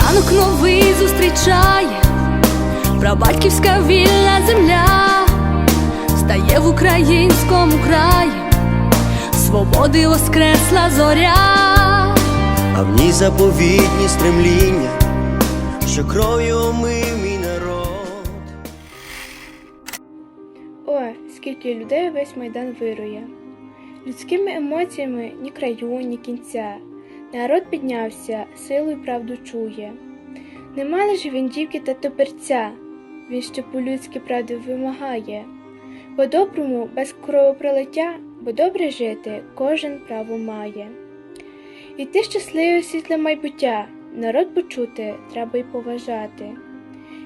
Ранок новий зустрічає прабатьківська вільна земля, стає в українському краї, свободи воскресла зоря, а в ній заповідні стремління, що кров'ю омив мій народ. О, скільки людей весь майдан вирує. Людськими емоціями ні краю, ні кінця. Народ піднявся, силу й правду чує. Нема лиш вінтівки та топерця, він ще по-людськи правди вимагає. По-доброму, без кровопролиття, бо добре жити кожен право має. Іти щасливе в світле майбуття, народ почути треба й поважати,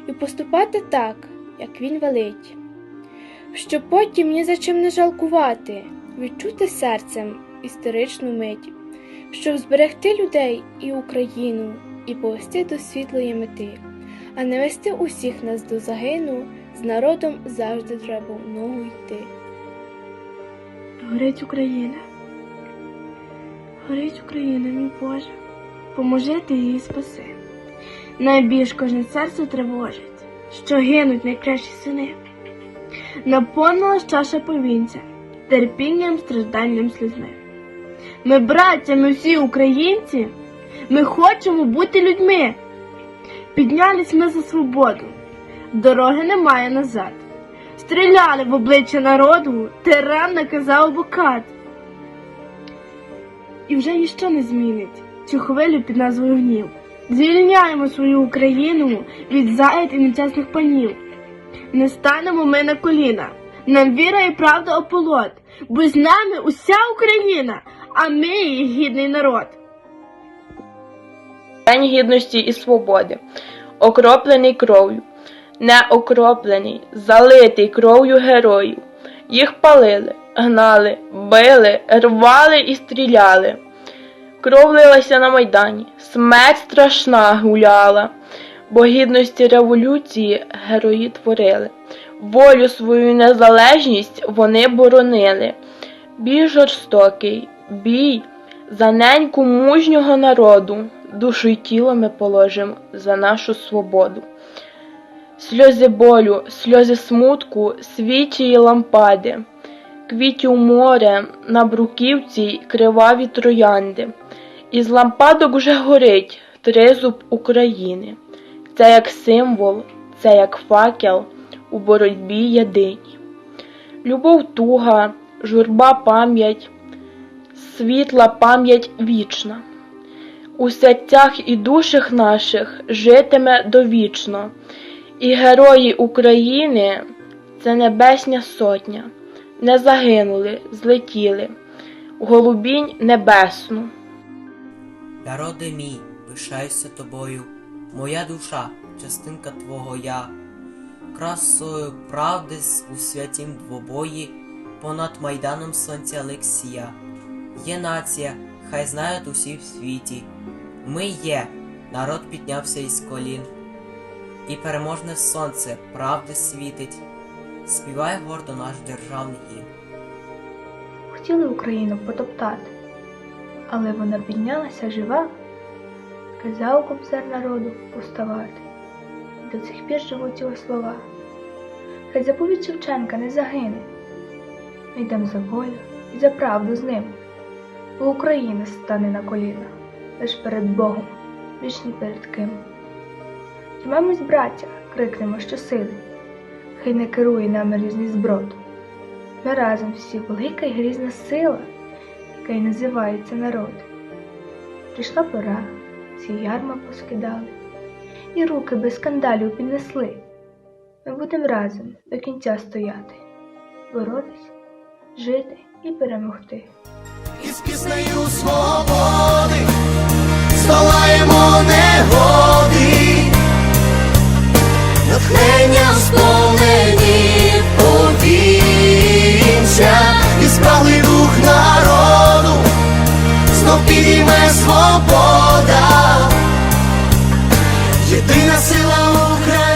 і поступати так, як він велить щоб потім ні за чим не жалкувати, відчути серцем історичну мить, щоб зберегти людей і Україну і повести до світлої мети, а не вести усіх нас до загину, з народом завжди треба в ногу йти. Горить Україна, горить Україна, мій Боже, поможи ти її спаси. Найбільш кожне серце тривожить, що гинуть найкращі сини. Наповнилась чаша повінця терпінням, стражданням, слізьми. Ми, браття, ми всі українці, ми хочемо бути людьми. Піднялись ми за свободу, дороги немає назад. Стріляли в обличчя народу, тиран наказав бокат. І вже ніщо не змінить цю хвилю під назвою гнів. Звільняємо свою Україну від заяд і нечесних панів. Не станемо ми на коліна. Нам віра і правда ополот, бо з нами уся Україна, а ми гідний народ. День гідності і свободи, окроплений кров'ю, не окроплений, залитий кров'ю героїв. Їх палили, гнали, били, рвали і стріляли. Кров лилася на майдані, смерть страшна гуляла, бо гідності революції герої творили. Волю свою незалежність вони боронили. Бій жорстокий, бій за неньку мужнього народу, душу й тіло ми положим за нашу свободу. Сльози болю, сльози смутку, свічі лампади, квітів море, на бруківці й криваві троянди. Із лампадок уже горить тризуб України. Це як символ, це як факел у боротьбі єдині. Любов туга, журба пам'ять, світла пам'ять вічна. У серцях і душах наших житиме довічно, і герої України це небесня сотня, не загинули, злетіли голубінь небесну. Народи мій, пишаюся тобою, моя душа, частинка твого я, красою правди у святім двобої, понад майданом сонця Олексія. Є нація, хай знають усі в світі. Ми є, народ піднявся із колін, і переможне сонце правди світить. Співає гордо наш державний гімн. Хотіли Україну потоптати, але вона піднялася жива, казав кобзар народу уставати. І до цих пір живуть його слова. Хай заповідь Шевченка не загине. Ми йдемо за волю і за правду з ним, бо Україна стане на коліна лиш перед Богом, більш ні перед ким. Тримаємось, браття, крикнемо щосили, хай не керує нами різний зброд. Ми разом всі велика й грізна сила, яка й називається народ. Прийшла пора, ці ярма поскидали, і руки без скандалів піднесли. Ми будемо разом до кінця стояти, боротись, жити і перемогти. Із піснею свободи. Здолаємо негоди, натхнення сповнені повінця, і спалий дух народу. Знов підійме свободу.